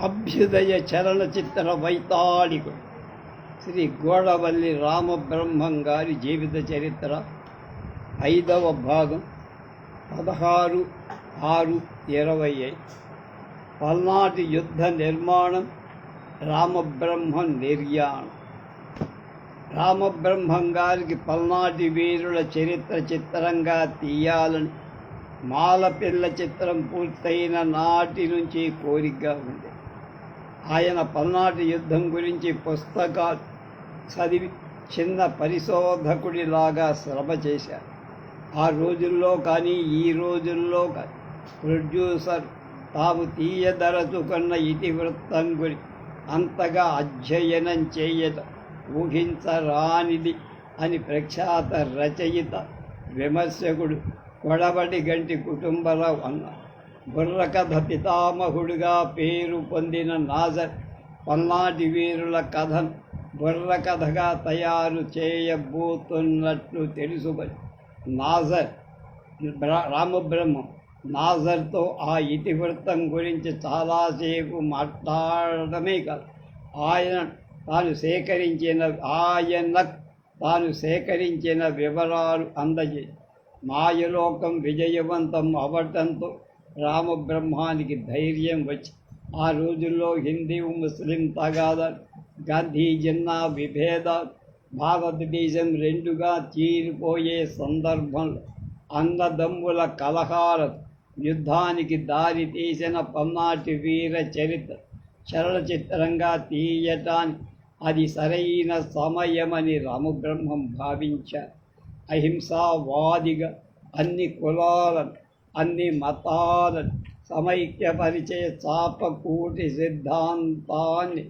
అభ్యుదయ చలనచిత్ర వైతాళికుడు. శ్రీ గోడవల్లి రామబ్రహ్మం గారి జీవిత చరిత్ర ఐదవ భాగం పదహారు ఆరు ఇరవై ఐదు. పల్నాటి యుద్ధ నిర్మాణం రామబ్రహ్మ నిర్యాణం. రామబ్రహ్మం గారికి పల్నాటి వీరుల చరిత్ర చిత్రంగా తీయాలని మాలపిల్ల చిత్రం పూర్తయిన నాటి నుంచి కోరికగా ఉంది. ఆయన పల్నాటి యుద్ధం గురించి పుస్తకాలు చదివి చిన్న పరిశోధకుడిలాగా శ్రమ చేశారు. ఆ రోజుల్లో కానీ ఈ రోజుల్లో కానీ ప్రొడ్యూసర్ తాము తీయదరచుకున్న ఇతివృత్తం గురి అంతగా అధ్యయనం చేయటం ఊహించరానిది అని ప్రఖ్యాత రచయిత విమర్శకుడు కొడబడి గంటి కుటుంబరావు అన్నారు. బుర్రకథ పితామహుడిగా పేరు పొందిన నాజర్ పల్నాటి వీరుల కథను బుర్రకథగా తయారు చేయబోతున్నట్లు తెలుసుకొని నాజర్ రామబ్రహ్మం నాజర్తో ఆ ఇతివృత్తం గురించి చాలాసేపు మాట్లాడమే కాదు. ఆయన తాను సేకరించిన ఆయన తాను సేకరించిన వివరాలు అందజే మాయలోకం విజయవంతం అవటంతో రామబ్రహ్మానికి ధైర్యం వచ్చి ఆ రోజుల్లో హిందీ ముస్లిం తగాదాలు గాంధీ జిన్నా విభేదాలు భారతదేశం రెండుగా తీరిపోయే సందర్భంలో అన్నదమ్ముల కలహాల యుద్ధానికి దారి తీసిన పన్నాటి వీర చరిత్ర చలనచిత్రంగా తీయటానికి అది సరైన సమయమని రామబ్రహ్మం భావించారు. అహింసావాదిగా అన్ని కులాలను అన్ని మతాల సమైక్యపరిచే చాపకూటి సిద్ధాంతాన్ని.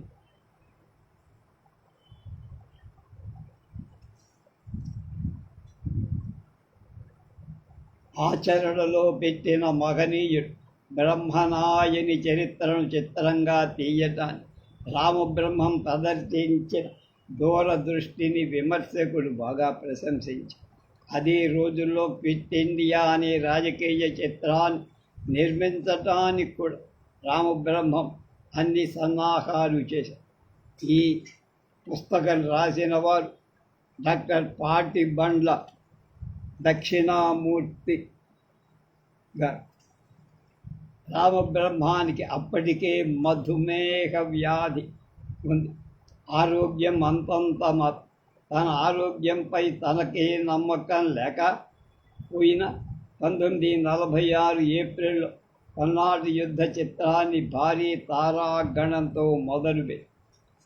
ఆచరణలో పెట్టిన మహనీయుడు బ్రహ్మనాయని చరిత్రను చిత్రంగా తీయటాన్ని రామబ్రహ్మం ప్రదర్శించిన దూరదృష్టిని విమర్శకుడు బాగా ప్రశంసించారు అదే రోజుల్లో క్విట్ ఇండియా అనే రాజకీయ చిత్రాన్ని నిర్మించటానికి కూడా రామబ్రహ్మం అన్ని సన్నాహాలు చేశారు. ఈ పుస్తకం రాసిన వారు డాక్టర్ పాటి బండ్ల దక్షిణామూర్తి గారు. రామబ్రహ్మానికి అప్పటికే మధుమేహ వ్యాధి ఉంది. ఆరోగ్యం అంతంత తన ఆరోగ్యంపై తనకే నమ్మకం లేక పోయిన పంతొమ్మిది నలభై ఆరు ఏప్రిల్ పల్నాడు యుద్ధ చిత్రాన్ని భారీ తారాగణంతో మొదలుపెట్టి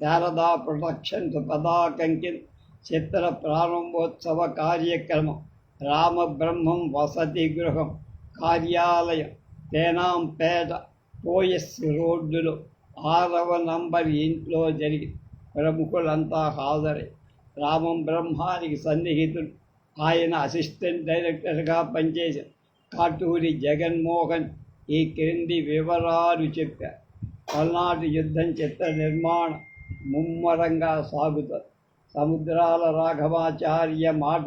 శారదా ప్రొడక్షన్స్ పదాకంకిన్ చిత్ర ప్రారంభోత్సవ కార్యక్రమం రామబ్రహ్మం వసతి గృహం కార్యాలయం తేనాంపేట పోయస్ రోడ్డులో ఆరవ నంబర్ ఇంట్లో జరిగి ప్రముఖులంతా హాజరై రామం బ్రహ్మానికి సన్నిహితుడు. ఆయన అసిస్టెంట్ డైరెక్టర్గా పనిచేసిన కాటూరి జగన్మోహన్ ఈ క్రింది వివరాలు చెప్పారు. పల్నాటి యుద్ధం చిత్ర నిర్మాణం ముమ్మరంగా సాగుతుంది. సముద్రాల రాఘవాచార్య మాట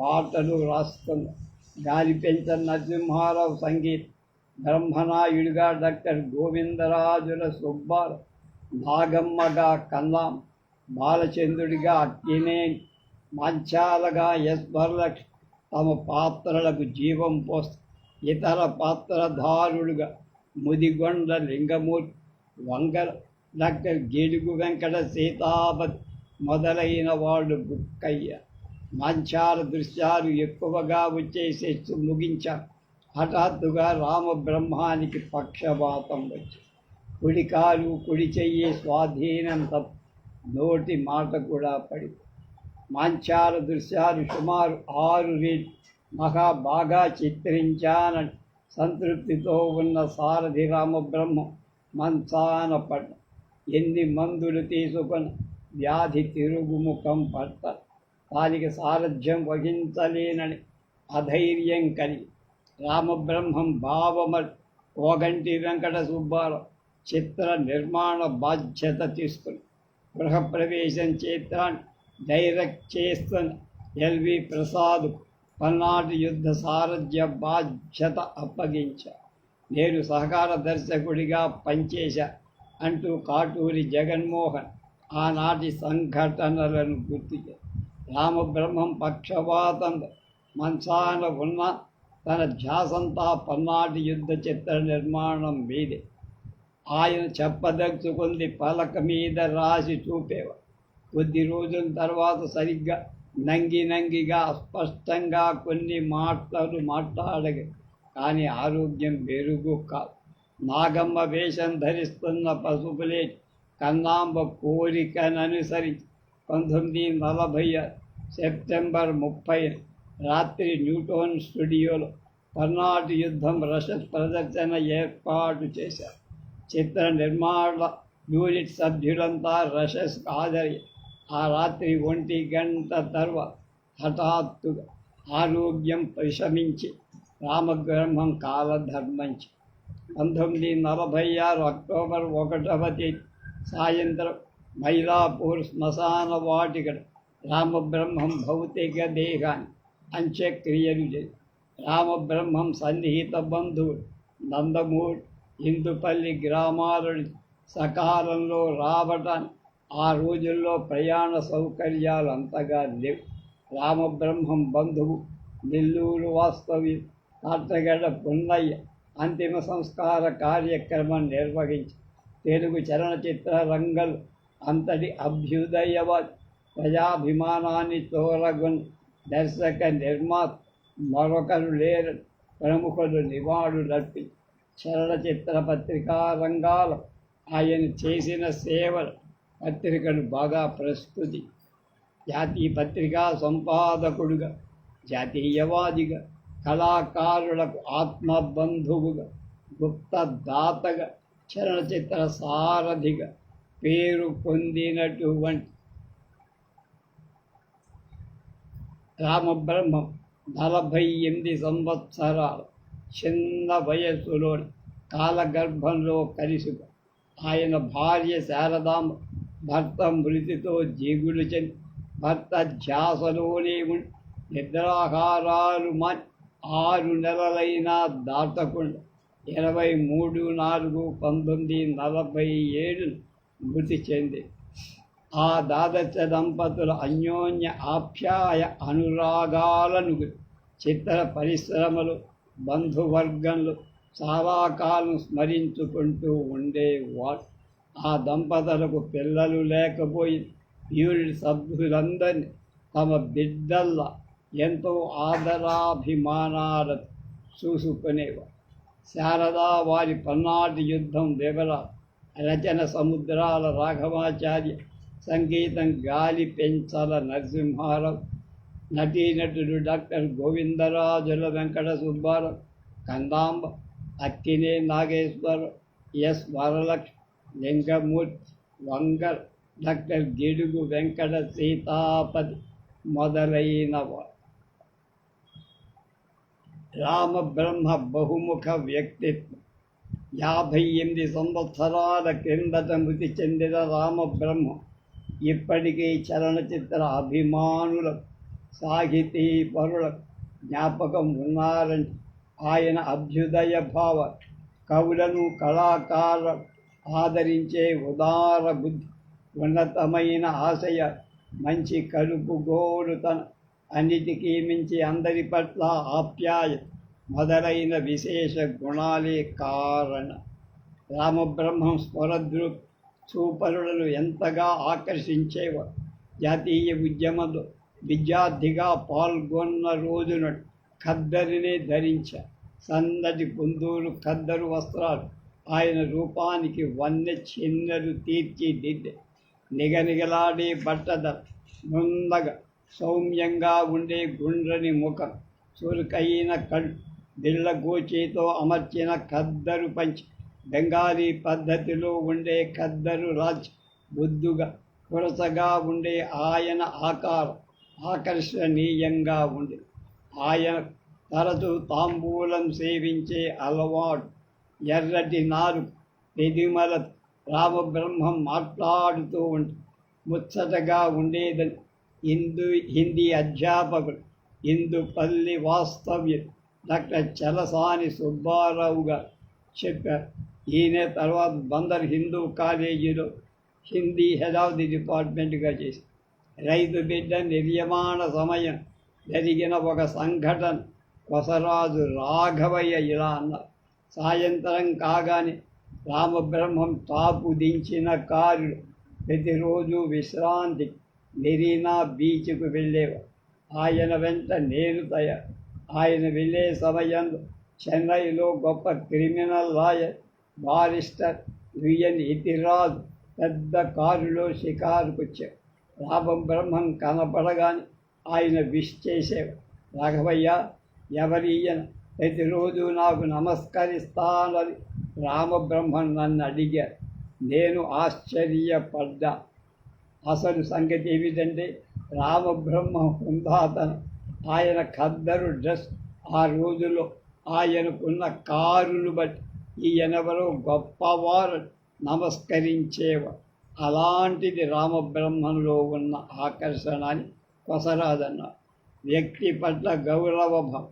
పాటలు రాస్తుంది. గాలి పెంచ నరసింహారావు సంగీత్. బ్రహ్మనాయుడిగా డాక్టర్ గోవిందరాజుల సుబ్బారావు. నాగమ్మగా కన్నాం బాలచంద్రుడిగా అట్టినే మంచాలగా ఎస్ వరలక్ష్మి తమ పాత్రలకు జీవం పోస్తారు ఇతర పాత్రధారులుగా ముదిగొండ లింగమూర్తి వంగర డాక్టర్ గిడుగు వెంకట సీతాపతి మొదలైన వాళ్ళు బుక్కయ్య. మంచాల దృశ్యాలు ఎక్కువగా వచ్చేసేసి ముగించారు హఠాత్తుగా రామబ్రహ్మానికి పక్షపాతం వచ్చి కుడికాలు కుడి చెయ్యి స్వాధీనం తప్ప నోటి మాట కూడా పడి మంచాల దృశ్యాలు సుమారు ఆరు రీట్లు మహా బాగా చిత్రించానని సంతృప్తితో ఉన్న సారథి రామబ్రహ్మ మంచాన పడ్డ. ఎన్ని మందులు తీసుకొని వ్యాధి తిరుగుముఖం పట్ట దానికి సారథ్యం వహించలేనని అధైర్యం కలిగి రామబ్రహ్మం భావమ కోగంటి వెంకట సుబ్బారావు చిత్ర నిర్మాణ బాధ్యత తీసుకుని గృహప్రవేశం చేద్దాన్ డైరెక్ట్ చేస్తున్న ఎల్వి ప్రసాద్ పల్నాటి యుద్ధ సారథ్య బాధ్యత అప్పగించ. నేను సహకార దర్శకుడిగా పనిచేశా అంటూ కాటూరి జగన్మోహన్ ఆనాటి సంఘటనలను గుర్తు రామబ్రహ్మం పక్షపాతం మంచాన ఉన్న తన ధ్యాసంతా పల్నాటి యుద్ధ చిత్ర నిర్మాణం మీదే. ఆయన చెప్పదలుచుకుంది పలక మీద రాసి చూపేవారు కొద్ది రోజుల తర్వాత సరిగ్గా నంగి నంగిగా అస్పష్టంగా కొన్ని మాటలు మాట్లాడగా కానీ ఆరోగ్యం మెరుగు కాదు. నాగమ్మ వేషం ధరిస్తున్న పసుపులే కన్నాంబ కోరికననుసరించి పంతొమ్మిది నలభై సెప్టెంబర్ ముప్పై రాత్రి న్యూటోన్ స్టూడియోలో పల్నాటి యుద్ధం రష ప్రదర్శన ఏర్పాటు చేశారు. చిత్ర నిర్మాణ యూనిట్ సభ్యులంతా రషస్ హాజరి ఆ రాత్రి ఒంటి గంట తర్వాత హఠాత్తుగా ఆరోగ్యం విషమించి రామబ్రహ్మం కాలధర్మంచి. పంతొమ్మిది నలభై ఆరు అక్టోబర్ ఒకటవ తేదీ సాయంత్రం మైలాపూర్ శ్మశాన వాటికడ రామబ్రహ్మం భౌతిక దేహాన్ని అంత్యక్రియలు చేసి రామబ్రహ్మం సన్నిహిత బంధువులు నందమూరి ఇందుపల్లి గ్రామాలు సకాలంలో రావటం ఆ రోజుల్లో ప్రయాణ సౌకర్యాలు అంతగా లేవు. రామబ్రహ్మం బంధువు నెల్లూరు వాస్తవి కాట్రగడ్డ పున్నయ్య అంతిమ సంస్కార కార్యక్రమం నిర్వహించి తెలుగు చలనచిత్ర రంగం అంతటి అభ్యుదయవాది ప్రజాభిమానాన్ని తోరగొని దర్శక నిర్మాత మరొకరు లేరు. ప్రముఖులు నివాళులర్పించి చలనచిత్ర పత్రికా రంగాల. ఆయన చేసిన సేవలు పత్రికను బాగా ప్రస్తుతి. జాతీయ పత్రికా సంపాదకుడుగా జాతీయవాదిగా కళాకారులకు ఆత్మబంధువుగా గుప్త దాతగా చలనచిత్ర సారథిగా పేరు పొందినటువంటి రామబ్రహ్మం నలభై ఎనిమిది సంవత్సరాలు. చిన్న వయస్సులో కాలగర్భంలో కలిసి ఆయన భార్య శారదాం భర్త మృతితో జీగులు చెంది భర్త ధ్యాసలోనే ఉండి నిద్రాహారాలు మా ఆరు నెలలైనా దాటకుండా ఇరవై మూడు నాలుగు పంతొమ్మిది నలభై ఏడు మృతి చెంది. ఆ దాదత్య దంపతుల అన్యోన్య ఆప్యాయ అనురాగాలను చిత్ర పరిశ్రమలు బంధువర్గంలో చాలాకాలం స్మరించుకుంటూ ఉండేవాడు ఆ దంపతులకు పిల్లలు లేకపోయి యూనిట్ సభ్యులందరినీ తమ బిడ్డల్లా ఎంతో ఆదరాభిమానాలు చూసుకునేవారు. శారదా వారి పన్నాటి యుద్ధం వివర రచన సముద్రాల రాఘవాచార్య సంగీతం Gali Penchala Narasimharao నటీనటుడు doctor Govindarajula Venkata Subbarao Kannamba Akkineni Nageswar S Varalakshmi Lingamurthy Vangara doctor Gidugu Venkata Seethapathi మొదలైన రామబ్రహ్మ బహుముఖ వ్యక్తిత్వం. యాభై ఎనిమిది సంవత్సరాల క్రిందట మృతి చెందిన రామబ్రహ్మ ఇప్పటికీ చలనచిత్ర అభిమానుల సాహితీ పరుల జ్ఞాపకం ఉన్నారని ఆయన అభ్యుదయ భావ కవులను కళాకార ఆదరించే ఉదార బుద్ధి ఉన్నతమైన ఆశయ మంచి కలుపు గోలుతన అన్నిటికీ మించి అందరి పట్ల ఆప్యాయ మొదలైన విశేష గుణాలే కారణ. రామబ్రహ్మం స్వరద్రు చూపరులను ఎంతగా ఆకర్షించేవారు జాతీయ ఉద్యమంలో విద్యార్థిగా పాల్గొన్న రోజున ఖద్దరిని ధరించ సన్నటి గుందూరు ఖద్దరు వస్త్రాలు ఆయన రూపానికి వన్నె చిన్నలు తీర్చిదిద్దే నిగనిగలాడే బట్టద నున్నగా సౌమ్యంగా ఉండే గుండ్రని ముఖం చురుకైన కళ్ళు దిళ్ళగోచేతో అమర్చిన ఖద్దరు పంచి బెంగాలీ పద్ధతిలో ఉండే ఖద్దరు రాజ్ బుద్ధుగా కురసగా ఉండే ఆయన ఆకారం ఆకర్షణీయంగా ఉంది ఆయన తరచు తాంబూలం సేవించే అలవాటు. ఎర్రటి నారు పెదిమల రామబ్రహ్మం మాట్లాడుతూ ఉండి ముచ్చటగా ఉండేదని హిందూ హిందీ అధ్యాపకుడు ఇందుపల్లి వాస్తవ్య డాక్టర్ చలసాని సుబ్బారావు గారు చెప్పారు. ఈయన తర్వాత బందర్ హిందూ కాలేజీలో హిందీ హెడ్ ఆఫ్ ది డిపార్ట్మెంట్గా చేసి రైతు బిడ్డ నిర్యమాణ సమయం జరిగిన ఒక సంఘటన కొసరాజు రాఘవయ్య ఇలా అన్నారు సాయంత్రం కాగానే రామబ్రహ్మం తాపు దించిన కారులు ప్రతిరోజు విశ్రాంతి మెరీనా బీచ్కు వెళ్ళేవారు ఆయన వెంట నేను తయారు ఆయన వెళ్ళే సమయంలో చెన్నైలో గొప్ప criminal lawyer barrister VN Ethiraju పెద్ద కారులో షికారుకొచ్చారు వచ్చారు రామం బ్రహ్మం ఆయన విష్ చేసేవారు రాఘవయ్య ఎవరియన ప్రతిరోజు నాకు నమస్కరిస్తానని రామబ్రహ్మన్ నన్ను అడిగారు. నేను ఆశ్చర్యపడ్డా అసలు సంగతి ఏమిటంటే రామబ్రహ్మ హుందాతను. ఆయన ఖద్దరు డ్రెస్ ఆ రోజులో ఆయనకున్న కారును బట్టి ఈయనెవరో గొప్పవారు నమస్కరించేవారు. అలాంటిది రామబ్రహ్మంలో ఉన్న ఆకర్షణ అని వ్యక్తి పట్ల గౌరవభావం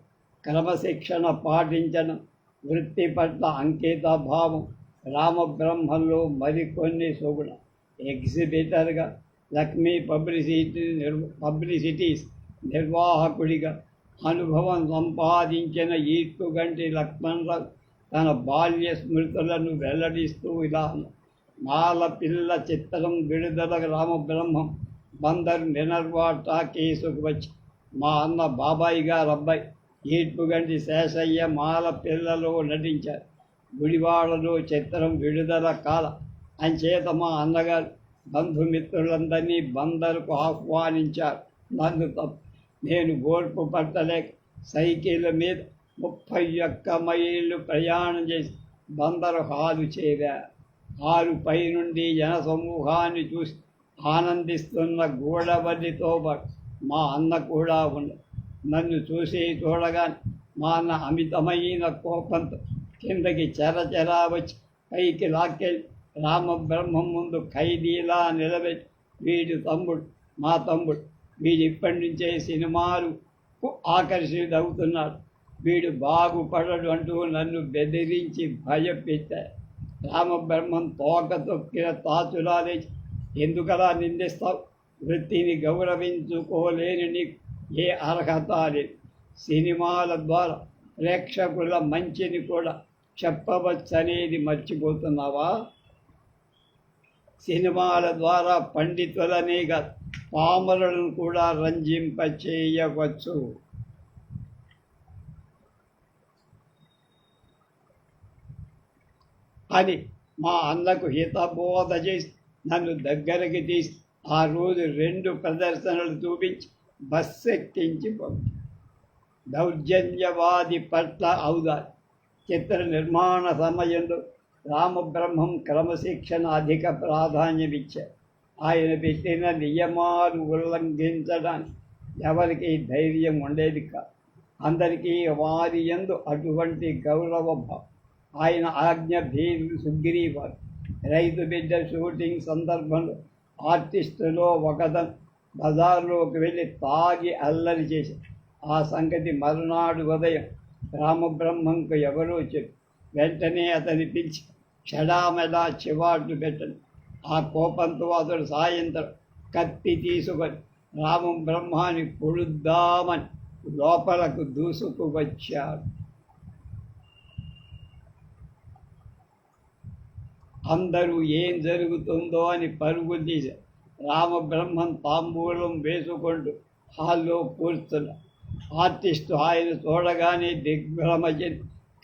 క్రమశిక్షణ పాటించడం వృత్తి పట్ల అంకితభావం రామబ్రహ్మంలో మరికొన్ని సుగుణం. ఎగ్జిబిటర్గా లక్ష్మీ పబ్లిసిటీ నిర్వ పబ్లిసిటీస్ నిర్వాహకుడిగా అనుభవం సంపాదించిన ఈర్కుగంటి లక్ష్మణరావు తన బాల్య స్మృతులను వెల్లడిస్తూ ఇలా మాల పిల్ల చిత్తలం విడుదల రామబ్రహ్మం బందర్ మినర్వా కేసుకు వచ్చి మా అన్న బాబాయ్ గారు అబ్బాయి. ఈడ్పుగంటి శేషయ్య మాల పిల్లలో నటించారు. గుడివాడలో చిత్రం విడుదల కాల. అంచేత మా అన్నగారు బంధుమిత్రులందరినీ బందరుకు ఆహ్వానించారు. నన్ను తప్పు నేను ఓర్పు పట్టలేక సైకిల్ మీద ముప్పై ఒక్క మైళ్ళు ప్రయాణం చేసి బందరు హాలు చేరారు. వారు పై నుండి జనసమూహాన్ని చూసి ఆనందిస్తున్న గూడబల్లితో పాటు మా అన్న కూడా ఉండ నన్ను చూసి చూడగానే మా అన్న అమితమైన కోపంతో కిందకి చెరచెరా వచ్చి పైకి లాక్కెళ్ళి రామబ్రహ్మం ముందు ఖైదీలా నిలబెట్టి వీడి తమ్ముడు మా తమ్ముడు వీడు ఇప్పటి నుంచే సినిమాలు ఆకర్షితుడవుతున్నాడు. వీడు బాగుపడడు అంటూ నన్ను బెదిరించి భయపెట్టారు. రామబ్రహ్మం తోక తొక్కిన తాచులాలి. ఎందుకలా నిందిస్తావు? వృత్తిని గౌరవించుకోలేని నీకు ఏ అర్హత లేదు. సినిమాల ద్వారా ప్రేక్షకుల మంచిని కూడా చెప్పవచ్చనేది మర్చిపోతున్నావా? సినిమాల ద్వారా పండితులనే కాదు పామరులను కూడా రంజింప చేయవచ్చు అని మా అన్నకు హితబోధ చేసి నన్ను దగ్గరికి తీసి ఆ రోజు రెండు ప్రదర్శనలు చూపించి బస్సు ఎక్కించి పంపి. దౌర్జన్యవాది పట్ల అవుదారు చిత్ర నిర్మాణ సమయంలో రామబ్రహ్మం క్రమశిక్షణ అధిక ప్రాధాన్యమిచ్చారు. ఆయన పెట్టిన నియమాలు ఉల్లంఘించడానికి ఎవరికి ధైర్యం ఉండేది కాదు. అందరికీ వారి యందు అటువంటి గౌరవ భావం ఆయన ఆజ్ఞ భీమ్ సుగ్రీవ రైతు బిడ్డ షూటింగ్ సందర్భంలో ఆర్టిస్టులో ఒకతను బజార్లోకి వెళ్ళి తాగి అల్లరి చేసి ఆ సంగతి మరునాడు ఉదయం రామబ్రహ్మంకు ఎవరో చెప్పి వెంటనే అతని పిలిచి చెడామెడా చివాట్లు పెట్టను. ఆ కోపంతో అతడు సాయంత్రం కత్తి తీసుకొని రామం బ్రహ్మాని పొడుద్దామని లోపలకు దూసుకు వచ్చాడు అందరూ ఏం జరుగుతుందో అని పరుగులు తీశారు. రామబ్రహ్మం తాంబూలం వేసుకుంటూ హాల్లో కూర్చున్న ఆర్టిస్టు ఆయన చూడగానే దిగ్భ్రమజన్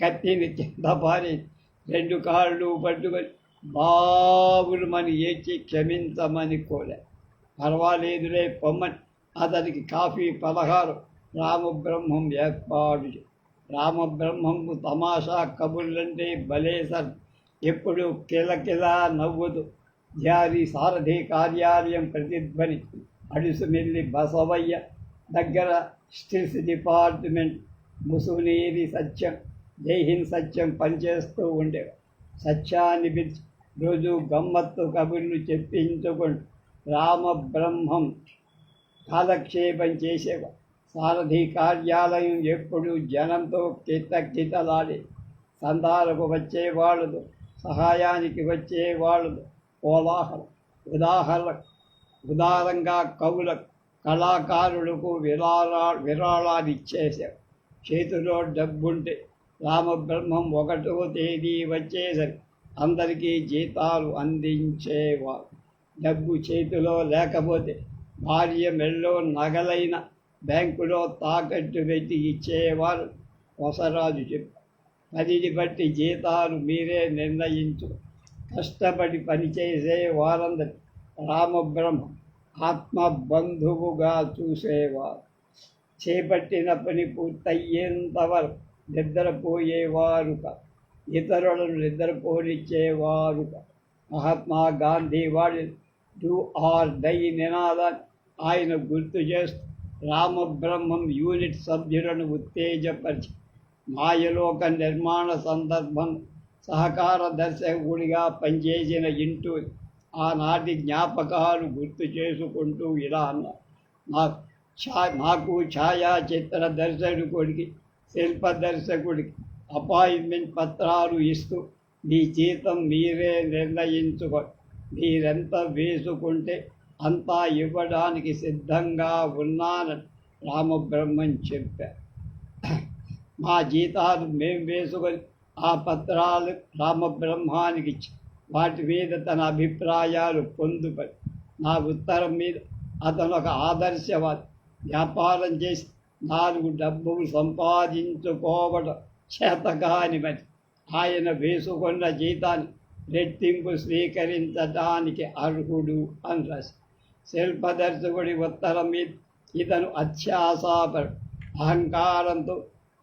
కత్తిని కింద పారి రెండు కాళ్ళు పట్టుకొని బాబులు మని ఏచి క్షమించమని కోరా పర్వాలేదులే పొమ్మని. అతనికి కాఫీ పలహారం. రామబ్రహ్మం ఏర్పాటు చే- రామబ్రహ్మంకు తమాషా కబుర్లంటే భలే సర్ ఎప్పుడు కిలకిలా నవ్వుదు. జారి సారథి కార్యాలయం ప్రతిధ్వని. అడుసుమెల్లి బసవయ్య దగ్గర స్టిల్స్ డిపార్ట్మెంట్. ముసునీరి సత్యం జైహింద్ సత్యం పనిచేస్తూ ఉండేవారు సత్యాన్ని పిలిచి రోజు గమ్మత్తు కబుర్లు చెప్పించుకుంటూ రామబ్రహ్మం కాలక్షేపం చేసేవారు సారథి కార్యాలయం ఎప్పుడు జనంతో కితకితలాడే. సందాలకు వచ్చేవాళ్ళు సహాయానికి వచ్చే వాళ్ళు కోలాహలం ఉదాహరణ ఉదారంగా కవులకు కళాకారులకు విరాళా విరాళాలు ఇచ్చేశారు. చేతిలో డబ్బుంటే రామబ్రహ్మం ఒకటో తేదీ వచ్చేసరికి అందరికీ జీతాలు అందించేవారు. డబ్బు చేతిలో లేకపోతే భార్య మెళ్ళో నగలైన బ్యాంకులో తాకట్టు పెట్టి ఇచ్చేవారు. వసరాజు చెప్పారు పనిని బట్టి జీతాలు మీరే నిర్ణయించు. కష్టపడి పనిచేసే వారందరి రామబ్రహ్మ ఆత్మ బంధువుగా చూసేవారు. చేపట్టిన పని పూర్తయ్యేంతవరకు నిద్రపోయేవారు ఇతరులను నిద్రపోనిచ్చేవారు మహాత్మా గాంధీ వాడి డూ ఆర్ డై నినాదాన్ని ఆయన గుర్తు చేస్తూ రామబ్రహ్మం యూనిట్ సభ్యులను ఉత్తేజపరిచి మాయలోక నిర్మాణ సందర్భం సహకార దర్శకుడిగా పనిచేసిన ఇంటూ ఆనాటి జ్ఞాపకాలు గుర్తు చేసుకుంటూ ఇలా అన్నారు నాకు ఛా నాకు ఛాయాచిత్ర దర్శకుడికి శిల్ప దర్శకుడికి అపాయింట్మెంట్ పత్రాలు ఇస్తూ మీ జీతం మీరే నిర్ణయించుకో. మీరెంత వేసుకుంటే అంతా ఇవ్వడానికి సిద్ధంగా ఉన్నానని రామబ్రహ్మం చెప్పారు. మా జీతాలు మేము వేసుకొని ఆ పత్రాలు రామబ్రహ్మానికి ఇచ్చి వాటి మీద తన అభిప్రాయాలు పొందుపడి నా ఉత్తరం మీద అతను ఒక ఆదర్శవాది. వ్యాపారం చేసి నాలుగు డబ్బులు సంపాదించుకోవడం చేతగాని మరి. ఆయన వేసుకున్న జీతాన్ని రెట్టింపు స్వీకరించడానికి అర్హుడు అని రాసి శిల్పదర్శకుడి ఉత్తరం మీద ఇతను అత్యాసాపడు అహంకారంతో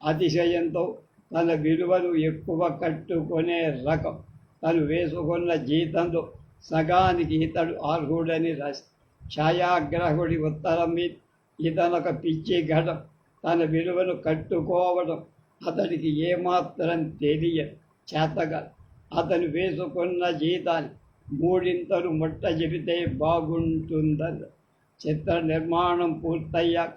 అతిశయంతో తన విలువలు ఎక్కువ కట్టుకునే రకం తను వేసుకున్న జీతంతో సగానికి ఇతడు అర్హుడని రాసి ఛాయాగ్రహుడి ఉత్తరం మీద ఇతనొక పిచ్చి ఘటం తన విలువను కట్టుకోవడం అతడికి ఏమాత్రం తెలియ చేతగా. అతను వేసుకున్న జీతాన్ని మూడింతలు ముట్ట చెబితే బాగుంటుందని చిత్ర నిర్మాణం పూర్తయ్యాక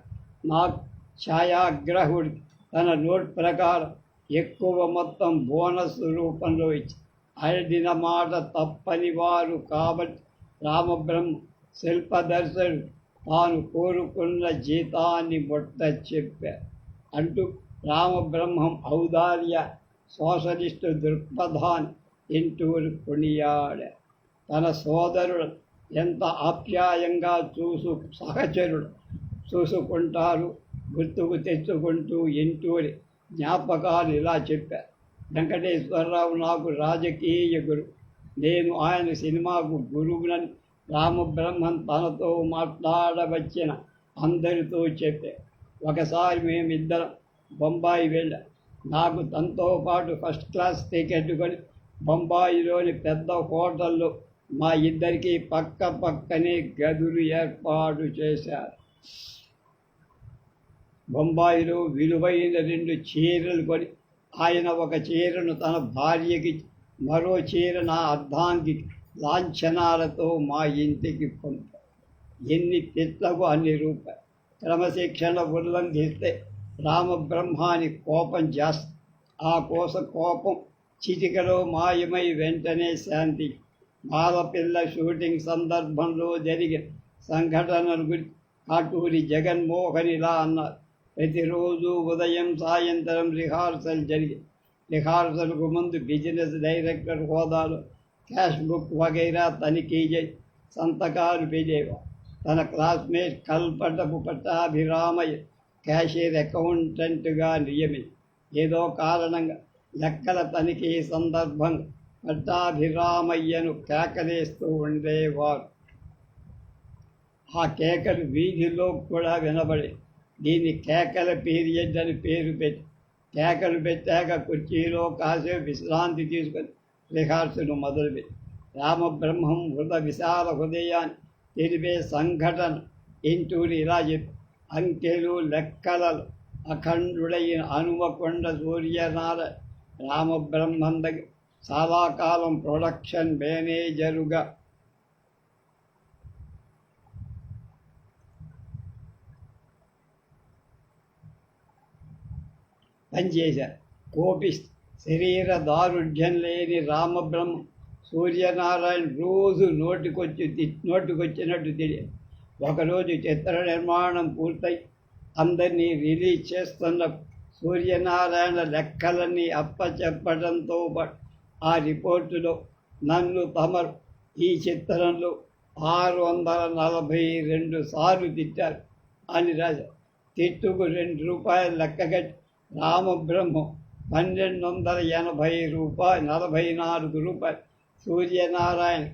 నాకు ఛాయాగ్రహుడి తన నోట్ ప్రకారం ఎక్కువ మొత్తం బోనస్ రూపంలో ఇచ్చి అడిగిన మాట తప్పని వారు కాబట్టి రామబ్రహ్మ శిల్పదర్శుడు తాను కోరుకున్న జీతాన్ని బొట్ట చెప్పారు అంటూ రామబ్రహ్మం ఔదార్య సోషలిస్టు దృక్పథాన్ని ఇంటూరు కొనియాడా తన సోదరుడు ఎంత ఆప్యాయంగా చూసు సహచరుడు చూసుకుంటారు గుర్తుకు తెచ్చుకుంటూ ఇంటూరి జ్ఞాపకాలు ఇలా చెప్పారు వెంకటేశ్వరరావు నాకు రాజకీయ గురు. నేను ఆయన సినిమాకు గురువునని రామబ్రహ్మన్ తనతో మాట్లాడవచ్చిన అందరితో చెప్పే. ఒకసారి మేమిద్దరం బొంబాయి వెళ్ళాం. నాకు తనతో పాటు ఫస్ట్ క్లాస్ టికెట్ కొని బొంబాయిలోని పెద్ద హోటల్లో మా ఇద్దరికి పక్క పక్కనే గదులు ఏర్పాటు చేశారు. బొంబాయిలో విలువైన రెండు చీరలు కొని ఆయన ఒక చీరను తన భార్యకి మరో చీర నా అర్ధాంగి లాంఛనాలతో మా ఇంటికి పంప. ఎన్ని తిట్లకు అన్ని రూపాయలు క్రమశిక్షణ ఉల్లంఘిస్తే రామబ్రహ్మాని కోపం చేస్తా ఆ కోస కోపం చిటికలో మాయమై వెంటనే శాంతి. బాలపిల్ల షూటింగ్ సందర్భంలో జరిగిన సంఘటనలు గురించి కాటూరి జగన్మోహన్ ఇలా అన్నారు. ప్రతిరోజు ఉదయం సాయంత్రం రిహార్సల్ జరిగి రిహార్సల్కు ముందు బిజినెస్ డైరెక్టర్ హోదాలు క్యాష్ బుక్ వగైరా తనిఖీ చేయి. సంతకాలు పెట్టేవా తన క్లాస్మేట్ కల్పటపు పట్టాభిరామయ్య క్యాషియర్ అకౌంటెంట్గా నియమి ఏదో కారణంగా లెక్కల తనిఖీ సందర్భంగా పట్టాభిరామయ్యను కేకలేస్తూ ఉండేవారు. ఆ కేకలు వీధిలో కూడా వినబడేది దీన్ని కేకల పీరియడ్ అని పేరు పెట్టి కేకలు పెట్టాక కుర్చీలో కాసేపు విశ్రాంతి తీసుకొని రిహార్సులు మొదలుపెట్టి రామబ్రహ్మం హృద విశాల హృదయాన్ని తెలిపే సంఘటన ఇంటూరి ఇలా చెప్పి అంకెలు లెక్కలలు అఖండుడైన హనుమకొండ సూర్యనార రామబ్రహ్మం దగ్గర చాలా కాలం ప్రొడక్షన్ మేనేజరుగా పనిచేశారు. కోపి శరీర దారుఢ్యం లేని రామబ్రహ్మ సూర్యనారాయణ రోజు నోటికొచ్చి తి- నోటికొచ్చినట్టు తెలియదు. ఒకరోజు చిత్ర నిర్మాణం పూర్తయి అందరినీ రిలీజ్ చేస్తున్న సూర్యనారాయణ లెక్కలన్నీ అప్పచెప్పడంతో పాటు ఆ రిపోర్టులో నన్ను తమరు ఈ చిత్రంలో ఆరు వందల నలభై రెండు సార్లు తిట్టారు. అని రాజా తిట్టుకు రెండు రూపాయలు లెక్కగట్టి రామబ్రహ్మ పన్నెండు వందల ఎనభై రూపాయలు నలభై నాలుగు రూపాయలు. సూర్యనారాయణ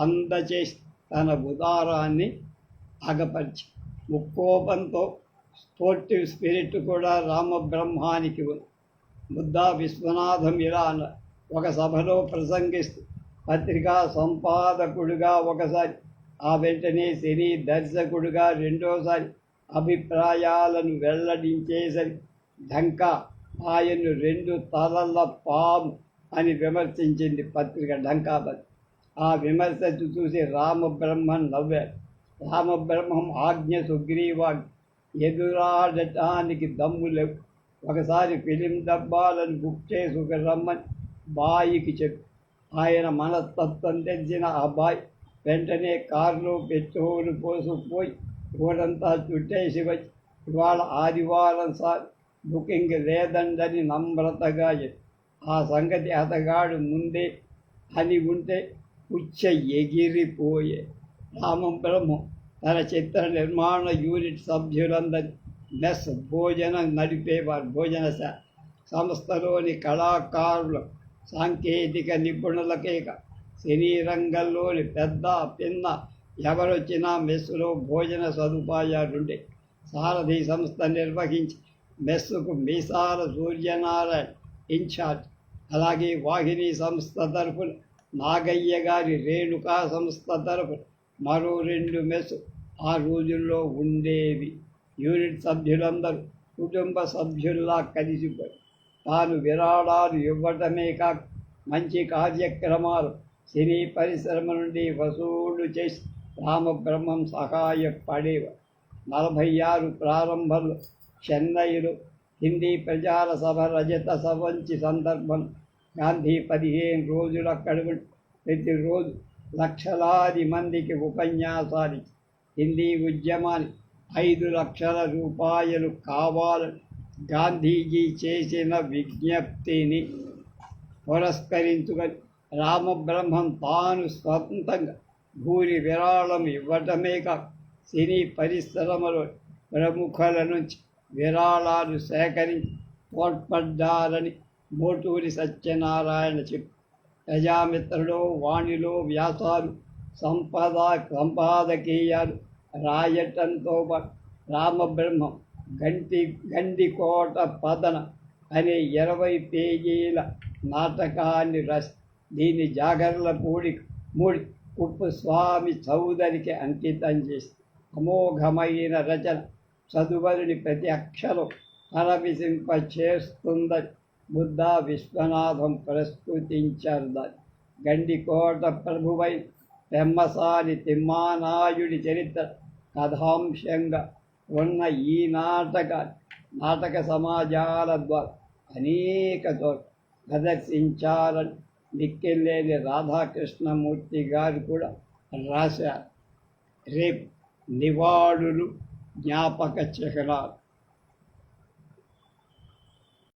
అందచేసి తన ఉదారాన్ని అగపరిచి ముక్కోపంతో స్పోర్టివ్ స్పిరిట్ కూడా రామబ్రహ్మానికి ఉంది. బుద్ధా విశ్వనాథం ఇలా ఒక సభలో ప్రసంగిస్తూ పత్రికా సంపాదకుడిగా ఒకసారి ఆ వెంటనే సినీ దర్శకుడిగా రెండోసారి అభిప్రాయాలను వెల్లడించేసరి ఢంకా ఆయన్ను రెండు తలల పాము అని విమర్శించింది పత్రిక ఢంకాబద్ ఆ విమర్శ చూసి రామబ్రహ్మం నవ్వాడు. రామబ్రహ్మం ఆజ్ఞ సుగ్రీవాడు ఎదురాడటానికి దమ్ము లేవు. ఒకసారి ఫిలిం డబ్బాలను బుక్ చేసుకు రమ్మని బాయికి చెప్పు. ఆయన మనస్తత్వం తెలిసిన ఆ బాయ్ వెంటనే కారులో పెట్రోలు పోసుకుపోయి ఊరంతా చుట్టేసి వచ్చి ఇవాళ ఆదివారం సార్ బుకింగ్ లేదండని నమ్రతగా ఆ సంగతి అతగాడు ముందే అని ఉంటే ఉచ్చ ఎగిరిపోయే. రామం బ్రహ్మం తన చిత్ర నిర్మాణ యూనిట్ సభ్యులందరి మెస్ భోజనం నడిపేవారు. భోజన శా- సంస్థలోని కళాకారులు సాంకేతిక నిపుణులకే సినీ రంగంలోని పెద్ద పిన్న ఎవరొచ్చినా మెస్సులో భోజన సదుపాయాలుండే సారథి సంస్థ నిర్వహించి మెస్సుకు మీసాల సూర్యనారాయణ ఇన్ఛార్జ్. అలాగే వాహిని సంస్థ తరఫున నాగయ్య గారి రేణుకా సంస్థ తరఫున మరో రెండు మెస్సు ఆ రోజుల్లో ఉండేవి. యూనిట్ సభ్యులందరూ కుటుంబ సభ్యుల్లా కలిసిపోయి తాను విరాళాలు ఇవ్వటమే కాక మంచి కార్యక్రమాలు సినీ పరిశ్రమ నుండి వసూలు చేసి రామబ్రహ్మం సహాయపడేవారు. నలభై ఆరు ప్రారంభంలో చెన్నైలో హిందీ ప్రచార సభ రజత సవంచి సందర్భం. గాంధీ పదిహేను రోజులు అక్కడ ప్రతిరోజు లక్షలాది మందికి ఉపన్యాసాలు. హిందీ ఉద్యమాన్ని ఐదు లక్షల రూపాయలు కావాలని గాంధీజీ చేసిన విజ్ఞప్తిని పురస్కరించుకొని రామబ్రహ్మం తాను స్వతంత్రంగా భూరి విరాళం ఇవ్వటమే కాక సినీ పరిశ్రమలో ప్రముఖుల నుంచి విరాళాలు సేకరించి తోడ్పడ్డారని మోటూరి సత్యనారాయణ చెప్పు. ప్రజామిత్రలో వాణిలో వ్యాసాలు సంపద సంపాదకీయాలు రాయటంతో పాటు రామబ్రహ్మం గంటి గండికోట పదన అనే ఇరవై పేజీల నాటకాన్ని రసి దీని జాగర్ల పూడి మూడి ఉప్పు స్వామి చౌదరికి అంకితం చేసి. అమోఘమైన రచన చదువరిని ప్రతి అక్షరం తలవిసింప చేస్తుందని బుద్ధ విశ్వనాథం ప్రస్తుతించారు దాన్ని గండికోట ప్రభువై పెమ్మసాని తిమ్మానాయుడి చరిత్ర కథాంశంగా ఉన్న ఈ నాటక నాటక సమాజాల ద్వారా అనేక చోట్ల ప్రదర్శించాలని దిక్కెళ్ళేది రాధాకృష్ణమూర్తి గారు కూడా రాశారు. రేపు నివాళులు జ్ఞాపక చిహ్నాలు